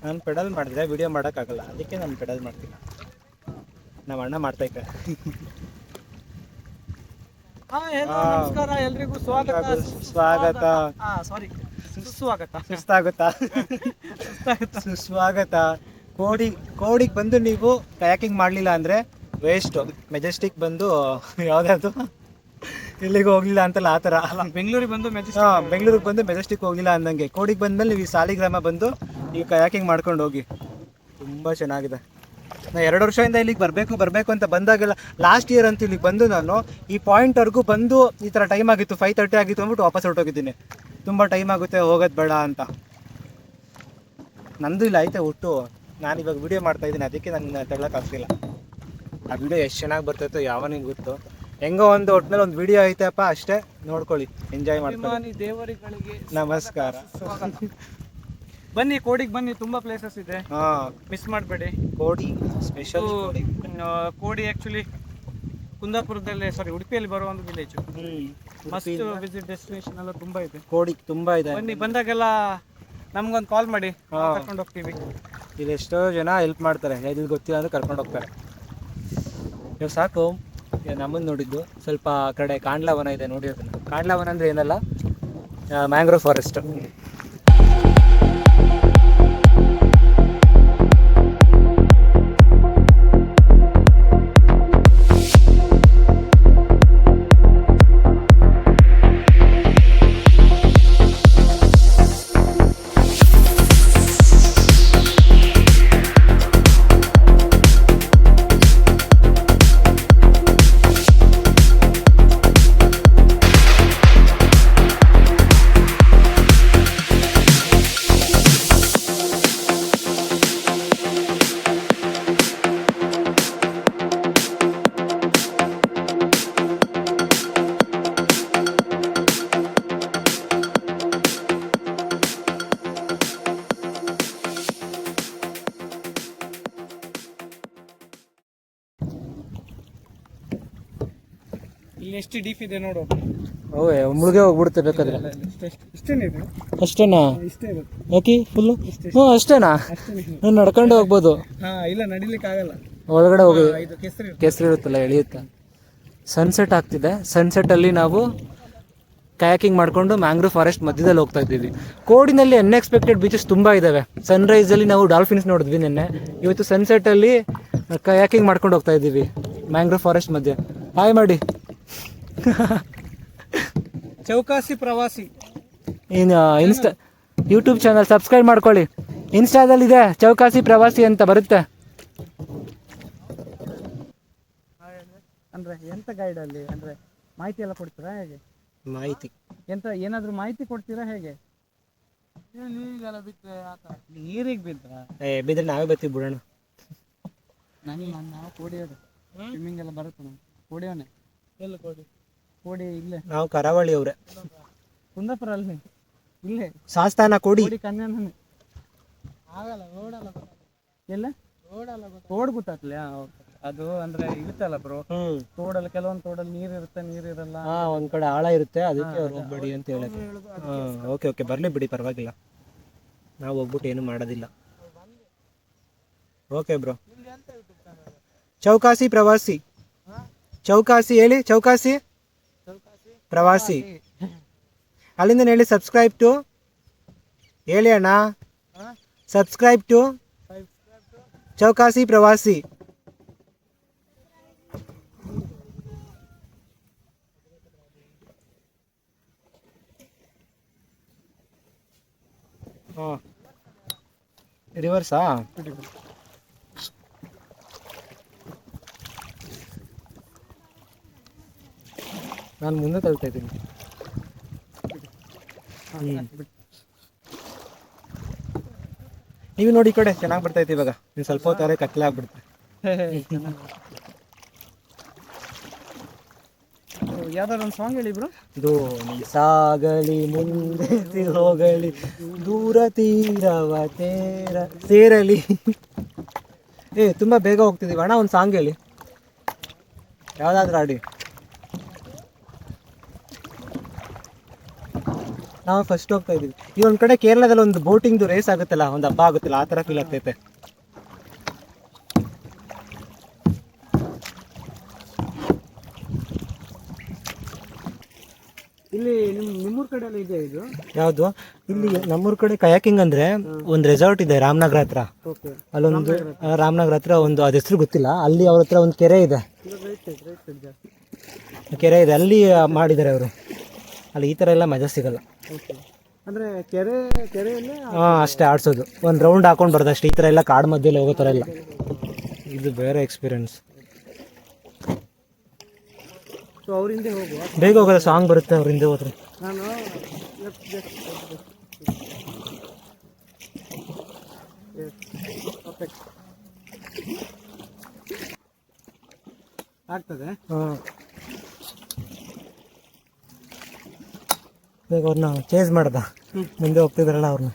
ನಾನು ಪೆಡಲ್ ಮಾಡಿದ್ರೆ ವಿಡಿಯೋ ಮಾಡೋಕ್ಕಾಗಲ್ಲ. ಅದಕ್ಕೆ ನಾನು ಪೆಡಲ್ ಮಾಡ್ತೀನಿ. ನಮ್ಮ ಅಣ್ಣ ಮಾಡ್ತಾ ಇದ್ದೆ. ನಮಸ್ಕಾರ. ಎಲ್ರಿಗೂ ಸ್ವಾಗತ. ಸ್ವಾಗತ. ಸಾರಿ ಸುಸ್ವಾಗತ. ಸುಸ್ತಾಗುತ್ತಾ? ಸುಸ್ವಾಗತ. ಕೋಡಿ ಕೋಡಿಗೆ ಬಂದು ನೀವು ಕಯಾಕಿಂಗ್ ಮಾಡಲಿಲ್ಲ ಅಂದರೆ ವೇಸ್ಟು ಮೆಜೆಸ್ಟಿಕ್ ಬಂದು ಯಾವುದಾದ್ರು ಇಲ್ಲಿಗೆ ಹೋಗ್ಲಿಲ್ಲ ಅಂತಲ್ಲ ಆ ಥರ. ಅಲ್ಲ ಬೆಂಗಳೂರಿಗೆ ಬಂದು ಮೆಜೆಸ್ಟಿಕ್ ಹಾಂ ಬೆಂಗಳೂರಿಗೆ ಬಂದು ಮೆಜೆಸ್ಟಿಕ್ ಹೋಗಿಲ್ಲ ಅಂದಂಗೆ. ಕೋಡಿಗೆ ಬಂದಮೇಲೆ ನೀವು ಈ ಸಾಲಿಗ್ರಾಮ ಬಂದು ನೀವು ಕಯಾಕಿಂಗ್ ಮಾಡ್ಕೊಂಡು ಹೋಗಿ. ತುಂಬ ಚೆನ್ನಾಗಿದೆ. ನಾ ಎರಡು ವರ್ಷದಿಂದ ಇಲ್ಲಿಗೆ ಬರಬೇಕು ಬರಬೇಕು ಅಂತ ಬಂದಾಗೆಲ್ಲ ಲಾಸ್ಟ್ ಇಯರ್ ಅಂತ ಇಲ್ಲಿಗೆ ಬಂದು ನಾನು ಈ ಪಾಯಿಂಟ್ವರೆಗೂ ಬಂದು ಈ ಥರ ಟೈಮ್ ಆಗಿತ್ತು ಫೈವ್ ತರ್ಟಿ ಆಗಿತ್ತು ಅಂದ್ಬಿಟ್ಟು ವಾಪಸ್ ಹೊರಟೋಗಿದ್ದೀನಿ. ತುಂಬ ಟೈಮ್ ಆಗುತ್ತೆ ಹೋಗೋದು ಬೇಡ ಅಂತ. ನಂದು ಇಲ್ಲ ಐತೆ ಹುಟ್ಟು. ನಾನು ಇವಾಗ ವಿಡಿಯೋ ಮಾಡ್ತಾ ಇದ್ದೀನಿ ಅದಕ್ಕೆ ನನ್ನ ತಗೊಳಕ್ಕಾಗ್ತಿಲ್ಲ ಆ ವಿಡಿಯೋ ಎಷ್ಟು ಚೆನ್ನಾಗಿ ಬರ್ತೈತೋ ಯಾವನಿಗೆ ಗೊತ್ತು. ಹೆಂಗೋ ಒಂದು ಒಟ್ಟಿನಲ್ಲಿ ಒಂದು ವಿಡಿಯೋ ಐತೆಪ್ಪ ಅಷ್ಟೇ. ನೋಡ್ಕೊಳ್ಳಿ ಎಂಜಾಯ್ ಮಾಡ್ತೀನಿ ದೇವರುಗಳಿಗೆ ನಮಸ್ಕಾರ. ಬನ್ನಿ ಕೋಡಿಗೆ ಬನ್ನಿ ತುಂಬಾ ಪ್ಲೇಸಸ್ ಇದೆ. ಹಾಂ. ಮಿಸ್ ಮಾಡಬೇಡಿ. Kodi special Kodi. Actually actually ಕುಂದಾಪುರದಲ್ಲಿ ಸಾರಿ ಉಡುಪಿಯಲ್ಲಿ ಬರೋ ಒಂದು ವಿಲೇಜ್ ಮಸ್ಟ್ ವಿಸಿಟ್ ಡೆಸ್ಟಿನೇಷನ್ ಎಲ್ಲ ತುಂಬಾ ಇದೆ. ಕೋಡಿ ತುಂಬಾ ಇದೆ. ಬನ್ನಿ ಬಂದಾಗೆಲ್ಲ ನಮ್ಗೊಂದು ಕಾಲ್ ಮಾಡಿ. ಕರ್ಕೊಂಡು ಹೋಗ್ತೀವಿ. ಇಲ್ಲಿ ಎಷ್ಟೋ ಜನ ಹೆಲ್ಪ್ ಮಾಡ್ತಾರೆ. ಇದು ಗೊತ್ತಿಲ್ಲ ಅಂದ್ರೆ ಕರ್ಕೊಂಡು ಹೋಗ್ತಾರೆ. ಇವಾಗ ಸಾಕು. ನಮ್ಮನ್ನು ನೋಡಿದ್ದು. ಸ್ವಲ್ಪ ಕಡೆ ಕಾಂಡ್ಲಾವನ ಇದೆ ನೋಡಿ ಅದನ್ನು. ಕಾಂಡ್ಲಾವನ ಅಂದ್ರೆ ಏನಲ್ಲ? ಮ್ಯಾಂಗ್ರೋವ್ ಫಾರೆಸ್ಟ್ ಇಲ್ಲಿ ಎಷ್ಟು ಡೀಪ್ ಇದೆ ನೋಡು. ಓಹ್ ಮುಳುಗೆ ಹೋಗ್ಬಿಡುತ್ತೆ ಬೇಕಾದ್ರೆ. ಅಷ್ಟೇನಾ? ಇಷ್ಟೇ ಇರುತ್ತೆ ಯಾಕೆ? ಫುಲ್ಲು? ಹ್ಞೂ ಅಷ್ಟೇನಾ? ನಾನು ನಡ್ಕೊಂಡು ಹೋಗ್ಬೋದು. ಹಾ ಇಲ್ಲ ನಡಿಲಿಕ್ಕೆ ಆಗಲ್ಲ ಒಳಗಡೆ ಹೋಗಿ ಇದು ಕೆಸರು ಕೆಸರು ಇರುತ್ತಲ್ಲ ಎಳೆಯುತ್ತೆ. ಸನ್ಸೆಟ್ ಆಗ್ತಿದೆ. ಸನ್ಸೆಟ್ಟಲ್ಲಿ ನಾವು ಕಯಾಕಿಂಗ್ ಮಾಡಿಕೊಂಡು ಮ್ಯಾಂಗ್ರೋ ಫಾರೆಸ್ಟ್ ಮಧ್ಯದಲ್ಲಿ ಹೋಗ್ತಾ ಇದ್ದೀವಿ. ಕೋಡಿನಲ್ಲಿ ಅನ್ಎಕ್ಸ್ಪೆಕ್ಟೆಡ್ ಬೀಚಸ್ ತುಂಬ ಇದ್ದಾವೆ ಸನ್ರೈಸಲ್ಲಿ ನಾವು ಡಾಲ್ಫಿನ್ಸ್ ನೋಡಿದ್ವಿ ನಿನ್ನೆ. ಇವತ್ತು ಸನ್ಸೆಟ್ಟಲ್ಲಿ ಕಯಾಕಿಂಗ್ ಮಾಡ್ಕೊಂಡು ಹೋಗ್ತಾ ಇದ್ದೀವಿ. ಮ್ಯಾಂಗ್ರೂವ್ ಫಾರೆಸ್ಟ್ ಮಧ್ಯೆ. ಹಾಯ್ ಮಾಡಿ ಚೌಕಾಸಿ ಪ್ರವಾಸಿ. ಏನು ಇನ್ಸ್ಟಾ ಯೂಟ್ಯೂಬ್ ಚಾನಲ್ ಸಬ್ಸ್ಕ್ರೈಬ್ ಮಾಡ್ಕೊಳ್ಳಿ. ಇನ್ಸ್ಟಾದಲ್ಲಿ ಇದೆ ಚೌಕಾಸಿ ಪ್ರವಾಸಿ ಅಂತ ಬರುತ್ತೆ. ಅಂದ್ರೆ ಎಂತ ಗೈಡ್ ಅಲ್ಲಿ? ಅಂದ್ರೆ ಮಾಹಿತಿ ಎಲ್ಲ ಕೊಡ್ತೀರಾ ಹೇಗೆ? ಮಾಹಿತಿ. ಎಂತ ಏನಾದ್ರು ಮಾಹಿತಿ ಕೊಡ್ತೀರಾ ಹೇಗೆ? ನೀರಿಗೆಲ್ಲ ಬಿಟ್ಟರೆ ನೀರಿಗೆ ಬಿದ್ರ? ಏ ಬಿದ್ರೆ ನಾವೇ ಬರ್ತೀವಿ ಬಿಡೋಣ. ನನಗೆ ನಾವು ಕೋಡಿಯೋದು ಸ್ವಿಮ್ಮಿಂಗ್ ಎಲ್ಲ ಬರುತ್ತೆ ನಮ್ಗೆ. ಕೋಡಿಯೋನೆ ಎಲ್ಲ ಕೋಡಿ? ಕೋಡಿ ಇಲ್ಲೇ. ನಾವು ಕರಾವಳಿ ಅವ್ರೆ. ಕುಂದಾಪುರ ಅಲ್ಲಿ. ಇಲ್ಲೇ. ಸಾಸ್ತಾನ ಕೊಡಿ. ಕೋಡಿ ಕನ್ಯಾನೇ ಆಗಲ್ಲ ಓಡಲ್ಲ ಎಲ್ಲ? ಓಡಲ್ಲ ತೋಡ್ ಗೊತ್ತಾಗ್ಲಿ ಅದು ಅಂದ್ರೆ ಇರುತ್ತಲ್ಲ ಬ್ರೋ ಹ್ಮ್. ತೋಡಲ್ಲಿ ಕೆಲವೊಂದು ತೋಡಲ್ಲಿ ನೀರ್ ಇರುತ್ತೆ ನೀರ್ ಇರಲ್ಲ. ಹಾ ಒಂದ್ ಕಡೆ ಆಳ ಇರುತ್ತೆ ಅದಕ್ಕೆ ಅವ್ರು ಹೋಗ್ಬೇಡಿ ಅಂತ ಹೇಳಕ್ಕೆ ಓಕೆ ಓಕೆ ಬರ್ಲಿ ಬಿಡಿ ಪರವಾಗಿಲ್ಲ. ನಾವು ಹೋಗ್ಬಿಟ್ಟು ಏನು ಮಾಡೋದಿಲ್ಲ. Okay bro. ಚೌಕಾಸಿ ಪ್ರವಾಸಿ. ಚೌಕಾಸಿ ಹೇಳಿ ಚೌಕಾಸಿ? ಪ್ರವಾಸಿ. ಅಲ್ಲಿಂದ ಹೇಳಿ ಸಬ್ಸ್ಕ್ರೈಬ್ ಟು ಹೇಳಿ ಅಣ್ಣ. ಸಬ್ಸ್ಕ್ರೈಬ್ ಟು ಚೌಕಾಸಿ ಪ್ರವಾಸಿ. ಹಾಂ. ರಿವರ್ಸಾ ನಾನು ಮುಂದೆ ತಳ್ತಾ ಇದ್ದೀನಿ. ನೀವು ನೋಡಿ ಈ ಕಡೆ ಚೆನ್ನಾಗಿ ಬರ್ತೈತೆ ಇವಾಗ. ನೀವು ಸ್ವಲ್ಪ ಹೊತ್ತಾರೆ ಕತ್ಲೆ ಆಗ್ಬಿಡುತ್ತೆ. ಯಾವ್ದಾದ್ರು ಒಂದು ಸಾಂಗ್ ಹೇಳಿ ಬ್ರೋ? ಇದು ಸಾಗಲಿ ಮುಂದೆ ಹೋಗಲಿ ದೂರ ತೀರವ ತೇರ ಸೇರಲಿ. ಏ ತುಂಬಾ ಬೇಗ ಹೋಗ್ತಿದ್ದೀವಿ ಅಣ್ಣ ಒಂದು ಸಾಂಗ್ ಹೇಳಿ. ಯಾವುದಾದ್ರೂ ಆಡಿ ನಾವು ಫಸ್ಟ್ ಹೋಗ್ತಾ ಇದೀವಿ ಈ ಒಂದು ಕಡೆ ಕೇರಳದಲ್ಲಿ ಒಂದು ಬೋಟಿಂಗ್ದು ರೇಸ್ ಆಗುತ್ತಲ್ಲ ಒಂದು ಹಬ್ಬ ಆಗುತ್ತಲ್ಲ ಆ ಥರ ಫೀಲ್ ಆಗ್ತೈತೆ. ಇಲ್ಲಿ ನಿಮ್ ನಿಮ್ಮೂರ್ ಕಡೆ ಎಲ್ಲ ಇದೆ ಇದು? ಯಾವುದು? ಇಲ್ಲಿ ನಮ್ಮೂರ ಕಡೆ ಕಯಾಕಿಂಗ್ ಅಂದ್ರೆ ಒಂದು ರೆಸಾರ್ಟ್ ಇದೆ ರಾಮನಗರ ಹತ್ರ. ಅಲ್ಲೊಂದು ರಾಮನಗರ ಹತ್ರ. ಒಂದು ಅದ ಹೆಸರು ಗೊತ್ತಿಲ್ಲ. ಅಲ್ಲಿ ಅವ್ರ ಹತ್ರ ಒಂದು ಕೆರೆ ಇದೆ. ಕೆರೆ ಇದೆ ಅಲ್ಲಿ ಮಾಡಿದ್ದಾರೆ ಅವರು. ಅಲ್ಲಿ ಈ ಥರ ಎಲ್ಲ ಮಜಾ ಸಿಗಲ್ಲ. ಓಕೆ ಅಂದ್ರೆ ಕೆರೆ ಕೆರೆಯಲ್ಲೇ ಹಾಂ ಅಷ್ಟೇ ಆಡ್ಸೋದು. ಒಂದು ರೌಂಡ್ ಹಾಕೊಂಡು ಬರೋದು ಅಷ್ಟೇ. ಈ ಥರ ಎಲ್ಲ ಕಾಡು ಮಧ್ಯದಲ್ಲಿ ಹೋಗೋ ಥರ ಇಲ್ಲ. ಇದು ಬೇರೆ ಎಕ್ಸ್ಪೀರಿಯನ್ಸ್ ಸೊ ಅವ್ರ ಹಿಂದೆ ಹೋಗುವ? ಬೇಗ ಹೋಗೋದು ಸಾಂಗ್ ಬರುತ್ತೆ ಅವ್ರ ಹಿಂದೆ ಹೋದ್ರೆ. ನಾನು left, left, left, left. Yes. Perfect. ಆಗ್ತದೆ? ಹಾಂ. ಬೇಗ ಅವ್ರನ್ನ ಚೇಂಜ್ ಮಾಡ್ದ. ಮುಂದೆ ಹೋಗ್ತಿದ್ರಲ್ಲ ಅವ್ರನ್ನ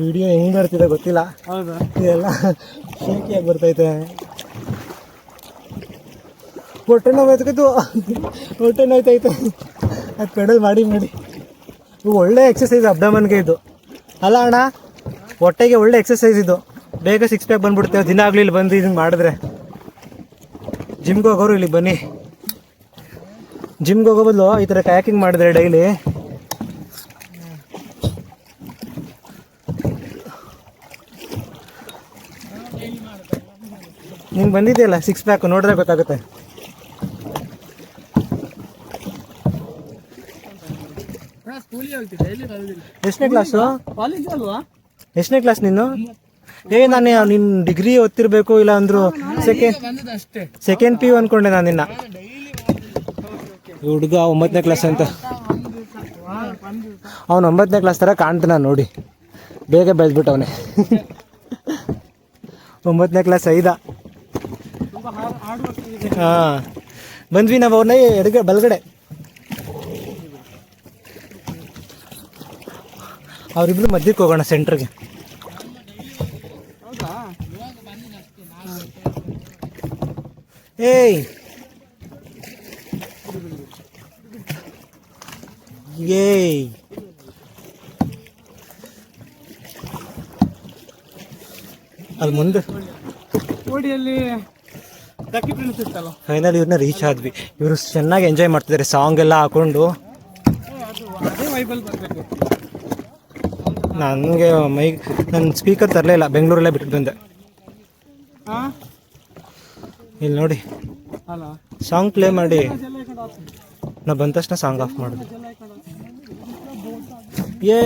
ವಿಡಿಯೋ ಹೆಂಗ್ ಬರ್ತಿದೆ ಗೊತ್ತಿಲ್ಲ. ಹೌದಾ? ಇದೆಲ್ಲ ಶೇಕಿಯಾಗಿ ಬರ್ತೈತೆ. ಹೊಟ್ಟೆ ನೋವು ಹೊಟ್ಟೆ ನೋಯ್ತೈತೆ. ಅದು ಪೆಡಲ್ ಮಾಡಿ ಮಾಡಿ. ಒಳ್ಳೆ ಎಕ್ಸಸೈಸ್ ಅಬ್ಡಮನ್ಗೆ ಇದು. ಅಲ್ಲ ಅಣ್ಣ, ಹೊಟ್ಟೆಗೆ ಒಳ್ಳೆ ಎಕ್ಸಸೈಸ್ ಇದು. ಬೇಗ ಸಿಕ್ಸ್ ಪ್ಯಾಕ್ ಬಂದ್ಬಿಡ್ತೇವೆ ದಿನ ಆಗಲಿ ಇಲ್ಲಿ ಬಂದು ಇದನ್ನು ಮಾಡಿದ್ರೆ. ಜಿಮ್ಗೆ ಹೋಗೋರು ಇಲ್ಲಿ ಬನ್ನಿ. ಜಿಮ್ಗೆ ಹೋಗೋ ಬದಲು ಈ ಥರ ಕಯಾಕಿಂಗ್ ಮಾಡಿದ್ರೆ ಡೈಲಿ ನಿಂಗೆ ಬಂದಿದೆಯಲ್ಲ ಸಿಕ್ಸ್ ಪ್ಯಾಕ್ ನೋಡಿದ್ರೆ ಗೊತ್ತಾಗುತ್ತೆ. ಹೋಗ್ತಿದ್ದೆ ಎಲ್ಲಿ ಎಷ್ಟನೇ ಕ್ಲಾಸು ಕಾಲೇಜ್ ಅಲ್ವಾ? ಎಷ್ಟನೇ ಕ್ಲಾಸ್ ನೀನು? ಏ ನಾನು ನಿನ್ನ ಡಿಗ್ರಿ ಓದ್ತಿರ್ಬೇಕು ಇಲ್ಲ ಅಂದ್ರು ಸೆಕೆಂಡ್ ಬಂದದ ಅಷ್ಟೇ. ಸೆಕೆಂಡ್ ಪಿ ಯು ಅನ್ಕೊಂಡೆ ನಾನು ನಿನ್ನ. ಹುಡುಗ ಒಂಬತ್ತನೇ ಕ್ಲಾಸ್ ಅಂತ. ಅವನು ಒಂಬತ್ತನೇ ಕ್ಲಾಸ್ ಥರ ಕಾಣ್ತಾನ ನೋಡಿ. ಬೇಗ ಬೆಳೆದ್ಬಿಟ್ಟವನೇ ಒಂಬತ್ತನೇ ಕ್ಲಾಸ್ ಐದ. ಹಾಂ. ಬಂದ್ವಿ ನಾವು ಅವ್ರನ್ನ ಎಡಗಡೆ ಬಲಗಡೆ. ಅವರಿಬ್ರು ಮಧ್ಯಕ್ಕೆ ಹೋಗೋಣ ಸೆಂಟ್ರಿಗೆ. ಏಯ್! ಏಯ್! ಅಲ್ಲಿ ಮುಂದೆ ಕೋಡಿಯಲ್ಲಿ ಫೈನಲ್ ಇವ್ರನ್ನ ರೀಚ್ ಆದ್ವಿ. ಇವರು ಚೆನ್ನಾಗಿ ಎಂಜಾಯ್ ಮಾಡ್ತಿದ್ದಾರೆ ಸಾಂಗ್ ಎಲ್ಲ ಹಾಕೊಂಡು ಅದು ಅದೇ ವೈಬಲ್ ಬರಬೇಕು ನನಗೆ ಮೈ ನನ್ನ ಸ್ಪೀಕರ್ ತರಲೇ ಇಲ್ಲ ಬೆಂಗಳೂರಲ್ಲೇ ಬಿಟ್ಟು ಬಂದೆ ಹಾಂ? ಇಲ್ಲಿ ನೋಡಿ. ಸಾಂಗ್ ಪ್ಲೇ ಮಾಡಿ. ನಾ ಬಂದ ತಕ್ಷಣ ಸಾಂಗ್ ಆಫ್ ಮಾಡಿದೆ ಏ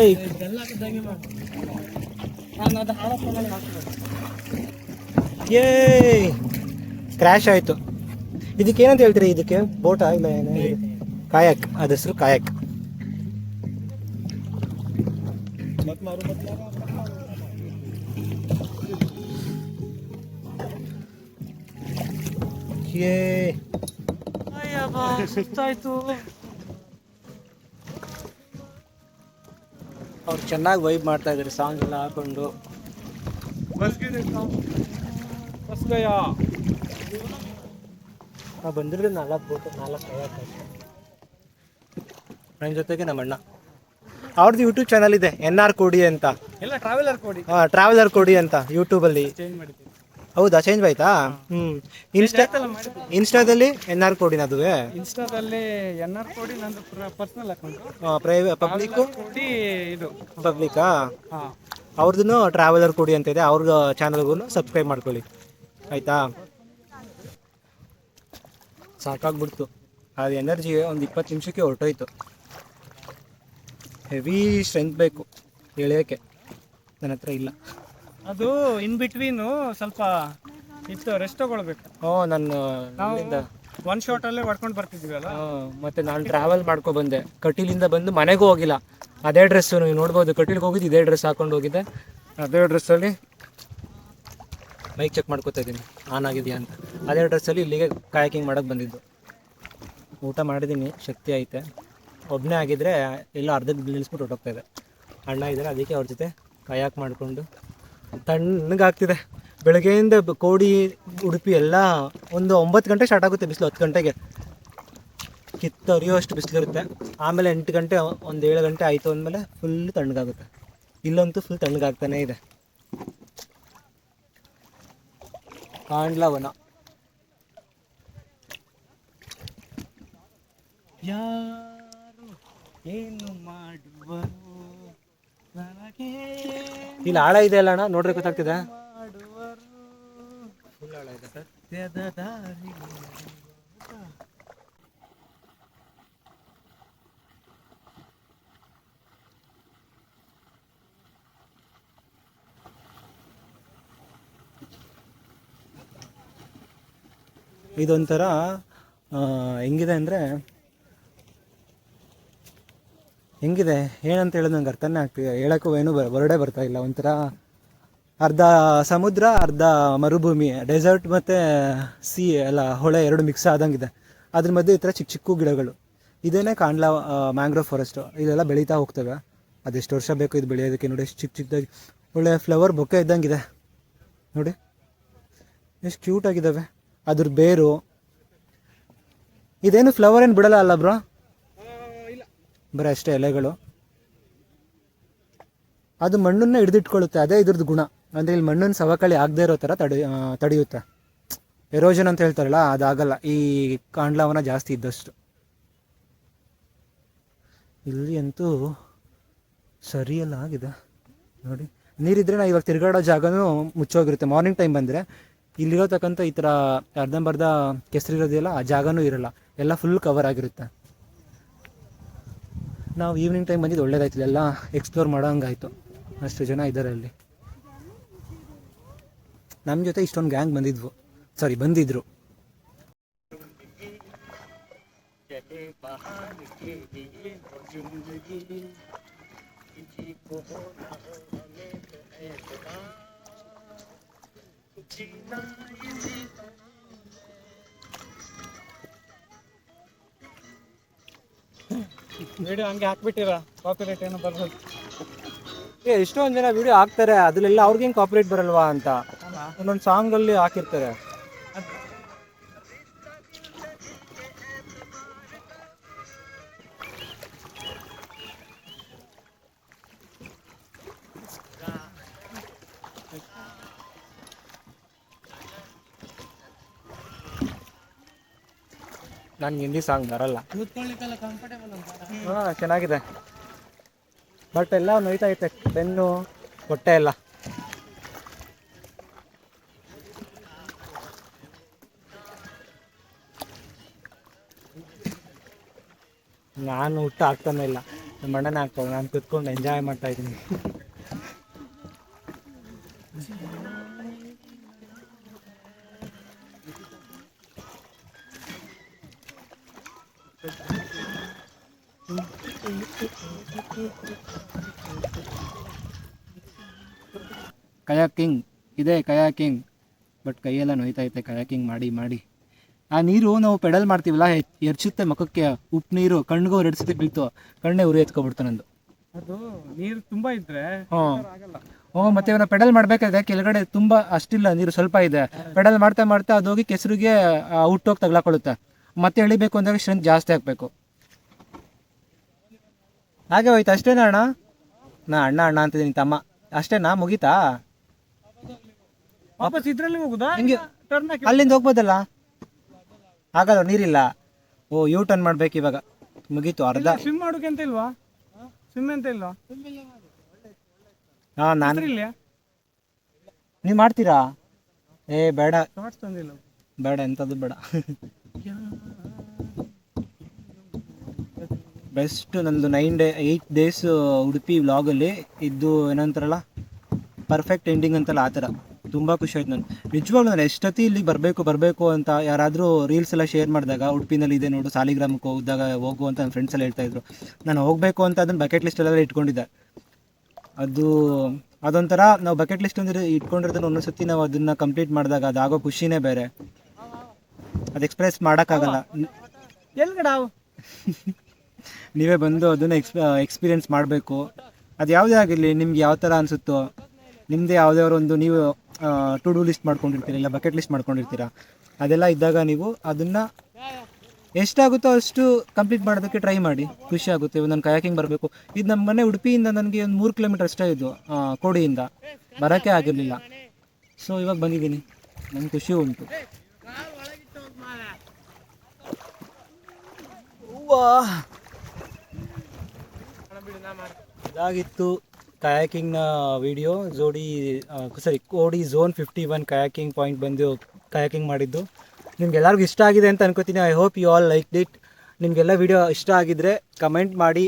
ಏ ಕ್ರ್ಯಾಶ್ ಆಯಿತು. ಇದಕ್ಕೆ ಏನಂತ ಹೇಳ್ತೀರಿ? ಇದಕ್ಕೆ ಬೋಟ ಇಲ್ಲ ಏನೇ? ಕಾಯಕ್ ಅದ ಹೆಸರು ಕಾಯಕ್. ಏ ಸುಸ್ತಾಯ್ತು ಅವ್ರು ಚೆನ್ನಾಗಿ ವೈಬ್ ಮಾಡ್ತಾ ಇದ್ದಾರೆ ಸಾಂಗ್ ಎಲ್ಲ ಹಾಕೊಂಡು. ಬಸ್ ಗಯಾ ನಾವು ಬಂದಿರೋದು ನಾಲ್ಕು ಬೋಟ್ ನಾಲ್ಕು ಕಾಯಕ್ ನನ್ನ ಜೊತೆಗೆ ನಮ್ಮ ಅಣ್ಣ. ಅವ್ರದ್ದು ಯೂಟ್ಯೂಬ್ ಚಾನಲ್ ಇದೆ ಎನ್ ಆರ್ ಕೋಡಿ ಅಂತ. ಎಲ್ಲ ಟ್ರಾವೆಲರ್ ಕೊಡಿ ಟ್ರಾವೆಲರ್ ಕೋಡಿ ಅಂತ ಯೂಟ್ಯೂಬಲ್ಲಿ ಚೇಂಜ್ ಮಾಡಿದ್ದೀವಿ ಹೌದಾ? ಚೇಂಜ್ ಆಯ್ತಾ? ಹ್ಞೂ ಇನ್ಸ್ಟಾ ಇನ್ಸ್ಟಾದಲ್ಲಿ ಎನ್ ಆರ್ ಕೋಡಿನ ಅದುವೆ ಇನ್ಸ್ಟಾದಲ್ಲಿ ಎನ್ ಆರ್ ಕೋಡಿ ನಂದು ಪರ್ಸನಲ್ ಅಕೌಂಟ್ ಕೋಡಿ ಇದು. ಪಬ್ಲಿಕ್ಕಾ ಅವ್ರದ್ದು ಟ್ರಾವೆಲರ್ ಕೊಡಿ ಅಂತ ಇದೆ. ಅವ್ರ ಚಾನಲ್ಗೂ ಸಬ್ಸ್ಕ್ರೈಬ್ ಮಾಡ್ಕೊಳ್ಳಿ. ಆಯ್ತಾ? ಸಾಕಾಗ್ಬಿಡ್ತು. ಅದು ಎನರ್ಜಿ ಒಂದು ಇಪ್ಪತ್ತು ನಿಮಿಷಕ್ಕೆ ಹೊರಟೋಯ್ತು. ಹೆವಿ ಸ್ಟ್ರೆಂತ್ ಬೇಕು. ಎಳೆಯೋಕ್ಕೆ ನನ್ನ ಹತ್ರ ಇಲ್ಲ. ಅದು ಇನ್ ಬಿಟ್ವೀನು ಸ್ವಲ್ಪ ಇತ್ತು ರೆಸ್ಟ್ ತಗೊಳ್ಬೇಕು. ಹ್ಞೂ ನಾನು ನಾವು ಒನ್ ಶಾಟ್ ಅಲ್ಲೇ ಹೊಡ್ಕೊಂಡು ಬರ್ತಿದ್ವಲ್ಲ ಅಲ್ಲ ಮತ್ತೆ ನಾನು ಟ್ರಾವೆಲ್ ಮಾಡ್ಕೊ ಬಂದೆ. ಕಟೀಲಿಂದ ಬಂದು ಮನೆಗೂ ಹೋಗಿಲ್ಲ. ಅದೇ ಡ್ರೆಸ್ ನೀವು ನೋಡ್ಬೋದು ಕಟೀಲ್ಗೆ ಹೋಗಿದ್ದು ಇದೇ ಡ್ರೆಸ್ ಹಾಕೊಂಡು ಹೋಗಿದ್ದೆ. ಅದೇ ಡ್ರೆಸ್ಸಲ್ಲಿ ಮೈಕ್ ಚೆಕ್ ಮಾಡ್ಕೊತಾ ಇದ್ದೀನಿ. ಆನ್ ಆಗಿದೆಯಾ ಅಂತ. ಅದೇ ಡ್ರೆಸ್ಸಲ್ಲಿ ಇಲ್ಲಿಗೆ ಕಾಯಕಿಂಗ್ ಮಾಡೋಕ್ಕೆ ಬಂದಿದ್ದು. ಊಟ ಮಾಡಿದ್ದೀನಿ ಶಕ್ತಿ ಐತೆ. ಒಬ್ಬನೇ ಆಗಿದ್ರೆ ಎಲ್ಲ ಅರ್ಧಕ್ಕೆ ನಿಲ್ಲಿಸ್ಬಿಟ್ಟು ಹೊರಟೋಗ್ತಾ ಇದೆ ಅಣ್ಣ ಇದ್ದಾರೆ ಅದಕ್ಕೆ ಅವ್ರ ಜೊತೆ ಕಾಯಕ್ ಮಾಡಿಕೊಂಡು ತಣ್ಣಗಾಗ್ತಿದೆ. ಬೆಳಗ್ಗೆಯಿಂದ ಕೋಡಿ ಉಡುಪಿ ಎಲ್ಲ ಒಂದು ಒಂಬತ್ತು ಗಂಟೆ ಸ್ಟಾರ್ಟ್ ಆಗುತ್ತೆ ಬಿಸಿಲು, ಹತ್ತು ಗಂಟೆಗೆ. ಕಿತ್ತರಿಯೋಷ್ಟು ಬಿಸಿಲಿರುತ್ತೆ. ಆಮೇಲೆ ಎಂಟು ಗಂಟೆ, ಒಂದು ಏಳು ಗಂಟೆ ಆಯಿತು ಅಂದಮೇಲೆ ಫುಲ್ ತಣ್ಣಗಾಗುತ್ತೆ. ಇಲ್ಲಂತೂ ಫುಲ್ ತಣ್ಣಗಾಗ್ತಾನೇ ಇದೆ. ಕಾಂಡ್ಲವನ. ಯಾರು ಏನು ನನಗೆ ಇಲ್ಲಿ ಆಳ ಇದೆ ಅಲ್ಲ ಅಣ್ಣ? ನೋಡ್ರೆ ಗೊತ್ತಾಗ್ತಿದೆ. ಮಾಡುವರು ಫುಲ್ ಆಳ ಇದೆ ಸರ್. ಸತ್ಯದ ದಾರಿ. ಇದೊಂಥರ ಹೆಂಗಿದೆ ಅಂದರೆ ಹೆಂಗಿದೆ? ಏನಂತ ಹೇಳೋದು ನಂಗೆ ಅರ್ಥನೇ ಆಗ್ತಿದೆ ಹೇಳೋಕ್ಕೂ ಏನು ಬರ ಬರ್ತಾ ಇಲ್ಲ. ಒಂಥರ ಅರ್ಧ ಸಮುದ್ರ, ಅರ್ಧ ಮರುಭೂಮಿ ಡೆಸರ್ಟ್ ಮತ್ತು ಸಿ ಎಲ್ಲ ಹೊಳೆ ಎರಡು ಮಿಕ್ಸ್ ಆದಂಗಿದೆ. ಅದ್ರ ಮಧ್ಯೆ ಈ ಥರ ಚಿಕ್ಕ ಚಿಕ್ಕ ಗಿಡಗಳು. ಇದೇನೇ ಕಾಣ್ಲಾ ಮ್ಯಾಂಗ್ರೋವ್ ಫಾರೆಸ್ಟು ಇದೆಲ್ಲ ಬೆಳೀತಾ ಹೋಗ್ತವೆ. ಅದೆಷ್ಟು ವರ್ಷ ಬೇಕು ಇದು ಬೆಳೆಯೋದಕ್ಕೆ ನೋಡಿ. ಎಷ್ಟು ಚಿಕ್ಕ ಚಿಕ್ಕದಾಗಿ. ಒಳ್ಳೆ ಫ್ಲವರ್ ಬೊಕ್ಕೆ ಇದ್ದಂಗಿದೆ. ನೋಡಿ. ಎಷ್ಟು ಕ್ಯೂಟ್ ಆಗಿದ್ದಾವೆ. ಅದ್ರ ಬೇರು. ಇದೇನು ಫ್ಲವರ್ ಏನು ಬಿಡಲ್ಲ ಅಲ್ಲ ಬ್ರೋ ಬರೀ ಅಷ್ಟೇ ಎಲೆಗಳು. ಅದು ಮಣ್ಣನ್ನು ಹಿಡಿದಿಟ್ಕೊಳ್ಳುತ್ತೆ, ಅದೇ ಇದ್ರದ್ದು ಗುಣ. ಅಂದರೆ ಇಲ್ಲಿ ಮಣ್ಣನ್ನು ಸವಕಳಿ ಆಗದೆ ಇರೋ ಥರ ತಡೆ ತಡೆಯುತ್ತೆ. ಎರೋಜನ್ ಅಂತ ಹೇಳ್ತಾರಲ್ಲ, ಅದಾಗಲ್ಲ. ಈ ಕಾಂಡ್ಲವನ ಜಾಸ್ತಿ ಇದ್ದಷ್ಟು. ಇಲ್ಲಿ ಅಂತೂ ಸರಿಯಲ್ಲ ಆಗಿದೆ. ನೋಡಿ, ನೀರಿದ್ರೆ ನಾ ಇವಾಗ ತಿರುಗಾಡೋ ಜಾಗನೂ ಮುಚ್ಚೋಗಿರುತ್ತೆ. ಮಾರ್ನಿಂಗ್ ಟೈಮ್ ಬಂದರೆ ಇಲ್ಲಿರೋತಕ್ಕಂಥ ಈ ಥರ ಅರ್ಧಂಬರ್ಧ ಕೆಸರಿರೋದಿಲ್ಲ ಆ ಜಾಗನೂ ಇರಲ್ಲ. ಎಲ್ಲ ಫುಲ್ ಕವರ್ ಆಗಿರುತ್ತೆ. ನಾವು ಈವ್ನಿಂಗ್ ಟೈಮ್ ಬಂದಿದ್ದು ಒಳ್ಳೇದಾಯ್ತು ಎಲ್ಲ ಎಕ್ಸ್ಪ್ಲೋರ್ ಮಾಡೋಂಗಾಯ್ತು. ಅಷ್ಟು ಜನ ಇದ್ದಾರೆ ಅಲ್ಲಿ. ನಮ್ಮ ಜೊತೆ ಇಷ್ಟೊಂದು ಗ್ಯಾಂಗ್ ಬಂದಿದ್ವು. ಸಾರಿ ಬಂದಿದ್ರು. ವಿಡಿಯೋ ಹಂಗೆ ಹಾಕ್ಬಿಟ್ಟಿರ? ಕಾಪಿ ರೈಟ್ ಏನೋ ಬರ್ಬೋದು ಏ ಎಷ್ಟೊಂದು ಜನ ವಿಡಿಯೋ ಹಾಕ್ತಾರೆ ಅದ್ರಲ್ಲೆಲ್ಲ ಅವ್ರಿಗೆ ಹೆಂಗೆ ಕಾಪರೇಟ್ ಬರಲ್ವಾ ಅಂತ. ಒಂದೊಂದು ಸಾಂಗಲ್ಲಿ ಹಾಕಿರ್ತಾರೆ. ನನ್ಗೆ ಹಿಂದಿ ಸಾಂಗ್ ಬರಲ್ಲ. ಚೆನ್ನಾಗಿದೆ. ಬಟ್ ಎಲ್ಲ ನೋಯ್ತಾ ಐತೆ ಬೆನ್ನು, ಹೊಟ್ಟೆ ಎಲ್ಲ. ನಾನು ಊಟ ಆಗ್ತಾನೆ ಇಲ್ಲ. ನಮ್ಮ ಅಣ್ಣನೇ ಆಗ್ತಾವೆ ನಾನು ಕುತ್ಕೊಂಡು ಎಂಜಾಯ್ ಮಾಡ್ತಾ ಇದ್ದೀನಿ. ಕಯಾಕಿಂಗ್ ಬಟ್ ಕೈಯೆಲ್ಲ ನೋಯ್ತೈತೆ ಕಯಾಕಿಂಗ್ ಮಾಡಿ ಮಾಡಿ. ಆ ನೀರು ನಾವು ಪೆಡಲ್ ಮಾಡ್ತೀವಲ್ಲ ಎರ್ಚುತ್ತೆ ಮುಖಕ್ಕೆ ಉಪ್ಪು ನೀರು ಕಣ್ಣಿಗೂ ಎರಡು ಸತಿ ಬೀಳ್ತು ಕಣ್ಣೆ ಉರಿ ಎತ್ಕೊಬಿಡ್ತು ನಂದು. ಅದು ನೀರು ತುಂಬಾ ಇದ್ರೆ ಓ ಮತ್ತೆ ಇವನ ಪೆಡಲ್ ಮಾಡ್ಬೇಕಾದ್ರೆ ಕೆಳಗಡೆ ತುಂಬಾ ಅಷ್ಟಿಲ್ಲ ನೀರು ಸ್ವಲ್ಪ ಇದೆ. ಪೆಡಲ್ ಮಾಡ್ತಾ ಮಾಡ್ತಾ ಅದೋಗಿ ಕೆಸರಿಗೆ ಹುಟ್ಟೋಗಿ ತಗ್ಲಾಕೊಳ್ಳುತ್ತೆ. ಮತ್ತೆ ಎಳಿಬೇಕು ಅಂದಾಗ ಸ್ಟ್ರೆಂತ್ ಜಾಸ್ತಿ ಹಾಕ್ಬೇಕು ಹಾಗೆ ಹೋಯ್ತು ಅಷ್ಟೇನಾ ಅಣ್ಣ? ನಾ ಅಣ್ಣ ಅಣ್ಣ ಅಂತಿದ್ದೀನಿ ತಮ್ಮ. ಅಷ್ಟೇನಾ ಮುಗೀತಾ? ವಾಪಸ್ ಇದ್ರಲ್ಲಿ ಹೋಗುದಾ? ಹಿಂಗೆ ಟರ್ನ್ ಅಲ್ಲಿಂದ ಹೋಗ್ಬೋದಲ್ಲ? ಆಗಲ್ಲ ನೀರಿಲ್ಲ. ಓ ಯೂ ಟರ್ನ್ ಮಾಡ್ಬೇಕು ಇವಾಗ. ಮುಗೀತು ಅರ್ಧ. ಸ್ವಿಮ್ ಮಾಡೋಕೆ ಅಂತ ಇಲ್ವಾ? ಸ್ವಿಮ್ ಅಂತ ಇಲ್ವಾ? ಹಾ ನಾನು ಇಲ್ಲ ನೀವು ಮಾಡ್ತೀರಾ? ಏ ಬೇಡ. ಶಾರ್ಟ್ಸ್ ತಂದಿಲ್ಲ. ಬೇಡ ಎಂಥದ್ದು ಬೇಡ. ಬೆಸ್ಟ್ ನಂದು nine day eight days Udupi ವ್ಲಾಗಲ್ಲಿ ಇದ್ದು ಏನಂತಾರಲ್ಲ? ಪರ್ಫೆಕ್ಟ್ ಎಂಡಿಂಗ್ ಅಂತಲ್ಲ ಆ ಥರ. ತುಂಬ ಖುಷಿ ಆಯ್ತು ನಾನು ನಿಜವಾಗ್ಲೂ ನಾನು ಎಷ್ಟೊತ್ತಿ ಇಲ್ಲಿ ಬರಬೇಕು ಬರಬೇಕು ಅಂತ ಯಾರಾದರೂ ರೀಲ್ಸ್ ಎಲ್ಲ ಶೇರ್ ಮಾಡಿದಾಗ ಉಡುಪಿನಲ್ಲಿ ಇದೆ ನೋಡು ಸಾಲಿಗ್ರಾಮಕ್ಕೆ ಹೋದಾಗ ಹೋಗು ಅಂತ ನನ್ನ ಫ್ರೆಂಡ್ಸ್ ಎಲ್ಲ ಹೇಳ್ತಾ ಇದ್ರು. ನಾನು ಹೋಗಬೇಕು ಅಂತ ಅದನ್ನು ಬಕೆಟ್ ಲಿಸ್ಟ್ ಎಲ್ಲ ಇಟ್ಕೊಂಡಿದ್ದೆ. ಅದು ಅದೊಂಥರ ನಾವು ಬಕೆಟ್ ಲಿಸ್ಟ್ ಅಂದರೆ ಇಟ್ಕೊಂಡಿರೋದನ್ನು ಒಂದೊಂದು ಸತಿ ನಾವು ಅದನ್ನು ಕಂಪ್ಲೀಟ್ ಮಾಡಿದಾಗ ಅದಾಗೋ ಖುಷಿನೇ ಬೇರೆ. ಅದು ಎಕ್ಸ್ಪ್ರೆಸ್ ಮಾಡೋಕ್ಕಾಗಲ್ಲ. ಎಲ್ಗಡ ನೀವೇ ಬಂದು ಅದನ್ನು ಎಕ್ಸ್ ಎಕ್ಸ್ಪೀರಿಯೆನ್ಸ್ ಮಾಡಬೇಕು. ಅದು ಯಾವುದೇ ಆಗಿರಲಿ ನಿಮ್ಗೆ ಯಾವ ಥರ ಅನಿಸುತ್ತೋ ನಿಮ್ಮದೇ ಯಾವುದೇ ಒಂದು ನೀವು ಟು ಡೂ ಲಿಸ್ಟ್ ಮಾಡ್ಕೊಂಡಿರ್ತೀರ ಇಲ್ಲ ಬಕೆಟ್ ಲಿಸ್ಟ್ ಮಾಡ್ಕೊಂಡಿರ್ತೀರ, ಅದೆಲ್ಲ ಇದ್ದಾಗ ನೀವು ಅದನ್ನು ಎಷ್ಟಾಗುತ್ತೋ ಅಷ್ಟು ಕಂಪ್ಲೀಟ್ ಮಾಡೋದಕ್ಕೆ ಟ್ರೈ ಮಾಡಿ. ಖುಷಿ ಆಗುತ್ತೆ ನಾನು ಕಯಾಕಿಂಗ್ ಬರಬೇಕು. ಇದು ನಮ್ಮ ಮನೆ ಉಡುಪಿಯಿಂದ ನನಗೆ ಒಂದು ಮೂರು ಕಿಲೋಮೀಟರ್ ಅಷ್ಟೇ ಇದ್ದು ಕೋಡಿಯಿಂದ. ಬರೋಕ್ಕೆ ಆಗಿರಲಿಲ್ಲ. ಸೊ ಇವಾಗ ಬಂದಿದ್ದೀನಿ. ನನಗೆ ಖುಷಿ ಉಂಟು. ಇದಾಗಿತ್ತು. ಕಯಾಕಿಂಗ್ನ ವಿಡಿಯೋ ಜೋಡಿ ಸರಿ Kodi zone fifty one kayaking point ಬಂದು ಕಯಾಕಿಂಗ್ ಮಾಡಿದ್ದು. ನಿಮ್ಗೆ ಎಲ್ಲರಿಗೂ ಇಷ್ಟ ಆಗಿದೆ ಅಂತ ಅನ್ಕೋತೀನಿ. I hope you all liked it ನಿಮಗೆಲ್ಲ ವಿಡಿಯೋ ಇಷ್ಟ ಆಗಿದ್ರೆ ಕಮೆಂಟ್ ಮಾಡಿ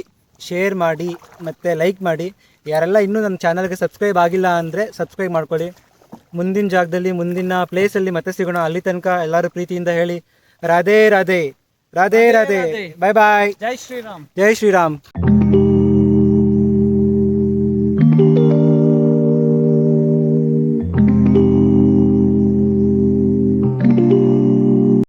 ಶೇರ್ ಮಾಡಿ ಮತ್ತು ಲೈಕ್ ಮಾಡಿ. ಯಾರೆಲ್ಲ ಇನ್ನೂ ನನ್ನ ಚಾನಲ್ಗೆ ಸಬ್ಸ್ಕ್ರೈಬ್ ಆಗಿಲ್ಲ ಅಂದರೆ ಸಬ್ಸ್ಕ್ರೈಬ್ ಮಾಡ್ಕೊಳ್ಳಿ. ಮುಂದಿನ ಜಾಗದಲ್ಲಿ ಮುಂದಿನ ಪ್ಲೇಸಲ್ಲಿ ಮತ್ತೆ ಸಿಗೋಣ. ಅಲ್ಲಿ ತನಕ ಎಲ್ಲರೂ ಪ್ರೀತಿಯಿಂದ ಹೇಳಿ. ರಾಧೇ ರಾಧೇ. ರಾಧೇ ರಾಧೇ ಬಾಯ್ ಬಾಯ್ ಜೈ ಶ್ರೀರಾಮ್. ಜೈ ಶ್ರೀರಾಮ್.